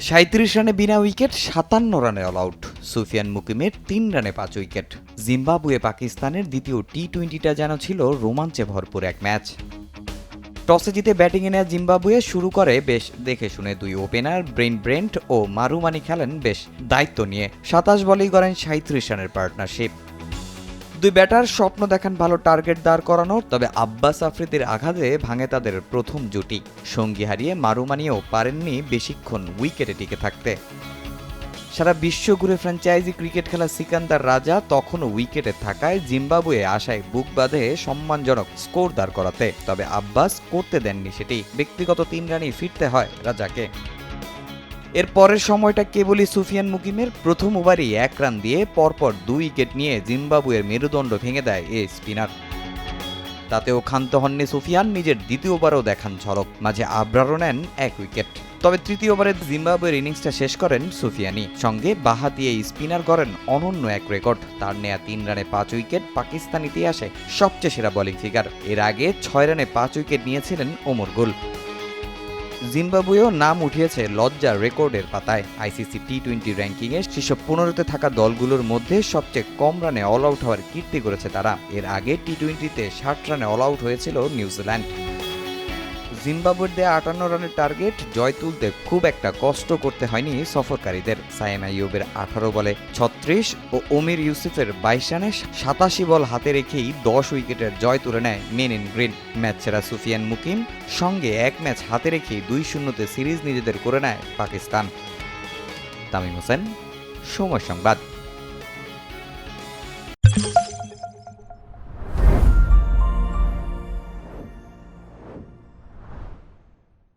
সাঁত্রিশ রানে বিনা উইকেট, সাতান্ন রানে অল আউট সুফিয়ান মুকিমের তিন রানে পাঁচ উইকেট। জিম্বাবুয়ে পাকিস্তানের দ্বিতীয় টি টোয়েন্টিটা যেন ছিল রোমাঞ্চে ভরপুর এক ম্যাচ। টসে জিতে ব্যাটিংয়ে নেওয়া জিম্বাবুয়ে শুরু করে বেশ দেখে শুনে দুই ওপেনার ব্রেন ব্রেন্ট ও মারুমানি খেলেন বেশ দায়িত্ব নিয়ে। সাতাশ বলেই করেন সাঁত্রিশ রানের পার্টনারশিপ। দুই ব্যাটার স্বপ্ন দেখান ভালো টার্গেট দাঁড় করানোর, তবে আব্বাস আফ্রিদির আঘাতে ভাঙে তাদের প্রথম জুটি। সঙ্গী হারিয়ে মারুমানিও পারেননি বেশিক্ষণ উইকেটে টিকে থাকতে। সারা বিশ্ব ঘুরে ফ্র্যাঞ্চাইজি ক্রিকেট খেলা সিকান্দার রাজা তখনও উইকেটে থাকায় জিম্বাবুয়ে আশায় বুক বাঁধে সম্মানজনক স্কোর দাঁড় করাতে, তবে আব্বাস করতে দেননি সেটি। ব্যক্তিগত তিন রানই ফিরতে হয় রাজাকে। এর পরের সময়টা কেবলই সুফিয়ান মুকিমের প্রথম ওভারই এক রান দিয়ে পরপর দুই উইকেট নিয়ে জিম্বাবুয়ের মেরুদণ্ড ভেঙে দেয় এ স্পিনার। তাতেও ক্ষান্ত হননি সুফিয়ান, নিজের দ্বিতীয়বারও দেখান ঝলক, মাঝে আব্রারও নেন এক উইকেট। তবে তৃতীয় ওভারে জিম্বাবুয়ের ইনিংসটা শেষ করেন সুফিয়ানি সঙ্গে বাহাতি এই স্পিনার গড়েন অনন্য এক রেকর্ড, তার নেয়া তিন রানে পাঁচ উইকেট পাকিস্তান ইতিহাসে সবচেয়ে সেরা বোলিং ফিগার এর আগে ছয় রানে পাঁচ উইকেট নিয়েছিলেন ওমর গুল। জিম্বাবুয়েও নাম উঠিয়েছে লজ্জা রেকর্ডের পাতায়। আইসিসি টি টোয়েন্টি র্যাঙ্কিংয়ে শীর্ষ পনেরোতে থাকা দলগুলোর মধ্যে সবচেয়ে কম রানে অল আউট হওয়ার কীর্তি করেছে তারা। এর আগে টি টোয়েন্টিতে ষাট রানে অল আউট হয়েছিল নিউজিল্যান্ড। জিম্বাবুয়ের দেয়া আটান্ন রানের টার্গেট জয় তুলতে খুব একটা কষ্ট করতে হয়নি সফরকারীদের। সায়েম আইয়ুবের আঠারো বলে ছত্রিশ ও ওমির ইউসুফের বাইশ রানে সাতাশি বল হাতে রেখেই দশ উইকেটের জয় তুলে নেয় মেন ইন গ্রিন। ম্যাচ সেরা সুফিয়ান মুকিম সঙ্গে এক ম্যাচ হাতে রেখেই দুই শূন্যতে সিরিজ নিজেদের করে নেয় পাকিস্তান। তামিম হোসেন, সময় সংবাদ।